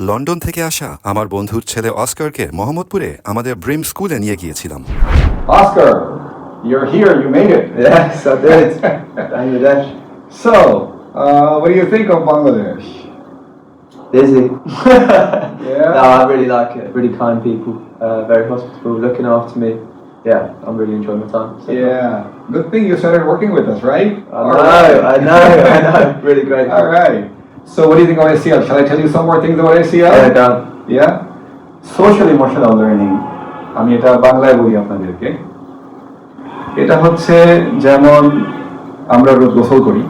London থেকে আসা আমার বন্ধুর ছেলে অস্কারকে মোহাম্মদপুরে আমাদের ব্রিম স্কুলে নিয়ে গিয়েছিলাম Oscar, you're here, you made it. Yes, I did. Bangladesh. So, uh, what do you think of Bangladesh? Busy. Yeah? No, I really like it. Really kind people. Uh, very hospitable, looking after me. Yeah, I'm really enjoying my time. So Yeah. Good thing you started working with us, right? I know, I know, I know. Really great. All right. So, what do you think of ICL? Shall I tell you some more things about? Yeah, done. Yeah? Social emotional learning. আমি এটা বাংলায় বলি আপনাদেরকে এটা হচ্ছে যেমন আমরা রোজ গোসল করি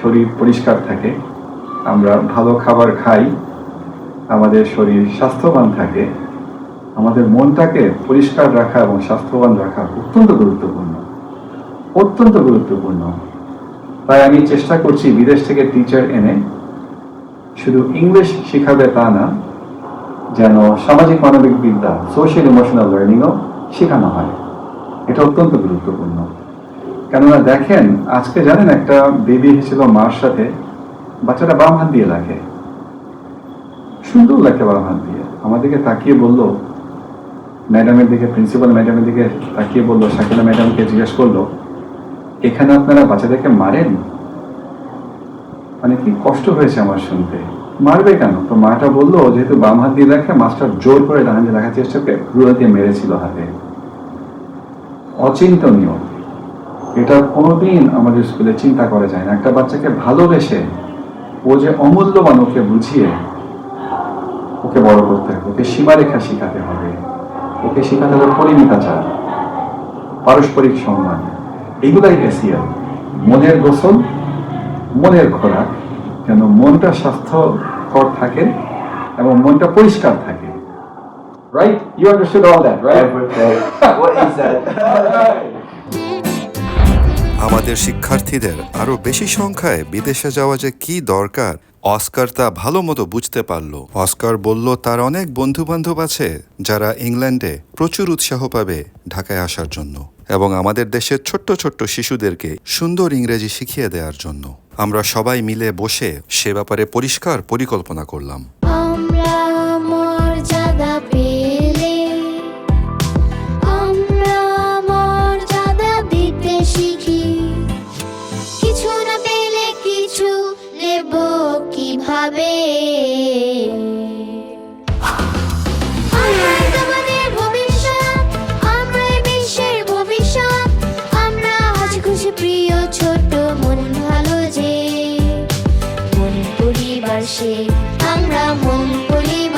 শরীর পরিষ্কার থাকে আমরা ভালো খাবার খাই আমাদের শরীর স্বাস্থ্যবান থাকে আমাদের মনটাকে পরিষ্কার রাখা এবং স্বাস্থ্যবান রাখা অত্যন্ত গুরুত্বপূর্ণ অত্যন্ত গুরুত্বপূর্ণ তাই আমি চেষ্টা করছি বিদেশ থেকে টিচার এনে শুধু ইংলিশ শেখাবে তা না, যেন সামাজিক মানবিক বিদ্যা সোশ্যাল ইমোশনাল লার্নিংও শেখানো হয়। এটা অত্যন্ত গুরুত্বপূর্ণ। কেননা দেখেন, আজকে জানেন একটা বেবি এসেছিল মার সাথে, বাচ্চাটা বাম হাত দিয়ে লাগে সুন্দর লাগে বাম হাত দিয়ে। আমাদেরকে তাকিয়ে বলল, ম্যাডামের দিকে প্রিন্সিপাল ম্যাডামের দিকে তাকিয়ে বলল শাকিলা ম্যাডামকে জিজ্ঞেস করল, এখানে আপনারা বাচ্চাদেরকে মারেন? মানে কি কষ্ট হয়েছে আমার শুনতে। মারবে কেন? তো মাটা বলল, যেহেতু বাম হাত দিয়ে লেখে মাস্টার জোর করে ডান হাতে লেখার চেষ্টা করে রুয়া দিয়ে মেরেছিল হাতে। অচিন্তনীয়। এটা কোনোদিন আমাদের স্কুলে চিন্তা করা যায় না। একটা বাচ্চাকে ভালোবেসে ও যে অমূল্যবান ওকে বুঝিয়ে ওকে বড় করতে হবে, ওকে সীমারেখা শিখাতে হবে, ওকে শেখাতে হবে পরিমিতাচার, পারস্পরিক সম্মান। এগুলাই এসিয়াল মনের গোসল মনের খোরাক যেন মনটা স্বাস্থ্যকর থাকে এবং মনটা পরিষ্কার থাকে। Right you understood all that right. আমাদের শিক্ষার্থীদের আরও বেশি সংখ্যায় বিদেশে যাওয়া যে কি দরকার অস্কার তা ভালো মতো বুঝতে পারল। অস্কার বলল তার অনেক বন্ধু বান্ধব আছে যারা ইংল্যান্ডে প্রচুর উৎসাহ পাবে ঢাকায় আসার জন্য। এবং আমাদের দেশের ছোট্ট ছোট্ট শিশুদেরকে সুন্দর ইংরেজি শিখিয়ে দেওয়ার জন্য। আমরা সবাই মিলে বসে সে ব্যাপারে পরিষ্কার পরিকল্পনা করলাম। Baby. কীভাবে? প্রিয় ছোট মন ভালো যে। মন পরিবার সে আমরা মন পরিবার